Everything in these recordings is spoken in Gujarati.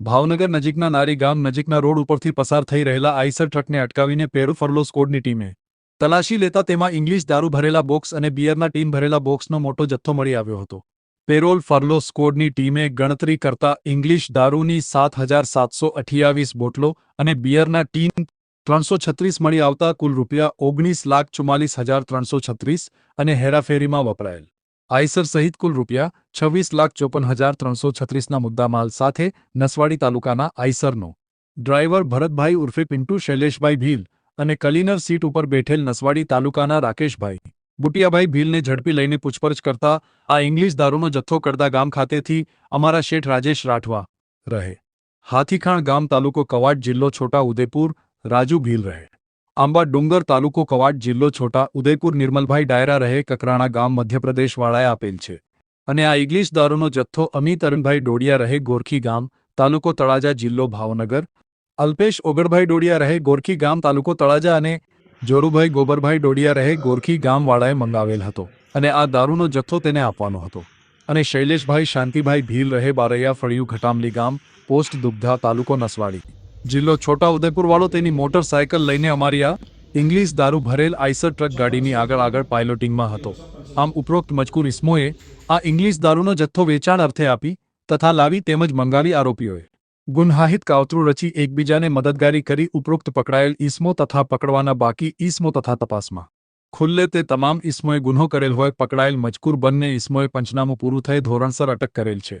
ભાવનગર નજીકના નારી ગામ નજીકના રોડ ઉપરથી પસાર થઈ રહેલા આઈસર ટ્રકને અટકાવીને પેરુ ફરલો સ્કોડની ટીમે. તલાશી લેતા તેમાં ઇંગ્લિશ દારૂ ભરેલા બોક્સ અને બિયરના ટીમ ભરેલા બોક્સનો મોટો જથ્થો મળી આવ્યો હતો. પેરોલ ફરલો સ્કોડની ટીમે ગણતરી કરતા ઇંગ્લિશ દારૂની સાત હજાર સાતસો અઠ્યાવીસ બોટલો અને બિયરના ટીમ ત્રણસો છત્રીસ મળી આવતા કુલ રૂપિયા ઓગણીસ લાખ ચુમ્માલીસ હજાર ત્રણસો છત્રીસ અને હેરાફેરીમાં વપરાયેલ. આઈસર સહિત કુલ રૂપિયા છવ્વીસ લાખ ચોપન હજાર ત્રણસો છત્રીસના મુદ્દામાલ સાથે નસવાડી તાલુકાના આઈસરનો. ડ્રાઈવર ભરતભાઈ ઉર્ફે પિન્ટુ શૈલેષભાઈ ભીલ અને કલીનર સીટ ઉપર બેઠેલ નસવાડી તાલુકાના રાકેશભાઈ. બુટિયાભાઈ ભીલને ઝડપી લઈને પૂછપરછ કરતા આ ઇંગ્લિશ દારૂનો જથ્થો કરતા ગામ ખાતેથી અમારા શેઠ રાજેશ રાઠવા રહે. હાથીખાણ ગામ તાલુકો કવાડ જિલ્લો છોટા ઉદેપુર રાજુ ભીલ રહે. આંબા ડુંગર તાલુકો કવાડ જિલ્લો છોટા ઉદયપુર નિર્મલભાઈ ડાયરા રહે કકરાણા ગામ મધ્યપ્રદેશવાળાએ આપેલ છે. અને આ ઇંગ્લિશ દારૂનો જથ્થો અમિત અરુણભાઈ ડોડિયા રહે ગોરખી ગામ, તાલુકો તળાજા જિલ્લો ભાવનગર. અલ્પેશ ઓગળભાઈ ડોડિયા રહે ગોરખી ગામ, તાલુકો તળાજા અને જોરુભાઈ ગોબરભાઈ ડોડિયા રહે ગોરખી ગામવાળાએ મંગાવેલ હતો અને આ દારૂનો જથ્થો તેને આપવાનો હતો. અને શૈલેષભાઈ શાંતિભાઈ ભીલ રહે બારૈયા ફળિયું ઘટામલી ગામ, પોસ્ટ દુગ્ધા તાલુકો નસવાડી. જિલ્લો છોટા ઉદેપુર વાળો તેની મોટરસાયકલ લઈને અમારી આ ઇંગ્લિશ દારૂ ભરેલ આઈસર ટ્રક ગાડીની આગળ આગળ પાયલોટિંગમાં હતો. આમ ઉપરોક્ત મજકૂર ઇસ્મોએ આ ઇંગ્લિશ દારૂનો જથ્થો વેચાણ અર્થે આપી તથા લાવી તેમજ મંગાવી આરોપીઓએ. ગુન્હાહિત કાવતરું રચી એકબીજાને મદદગારી કરી ઉપરોક્ત પકડાયેલ ઈસમો તથા પકડવાના બાકી ઈસમો તથા તપાસમાં. ખુલ્લે તે તમામ ઈસમોએ ગુન્હો કરેલ હોય પકડાયેલ મજકૂર બંને ઈસમોએ પંચનામું પૂરું થઈ ધોરણસર અટક કરેલ છે.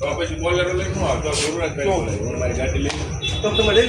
તો પછી બોલર લઈ હું આવતો ત્યાં તો પછી બોલર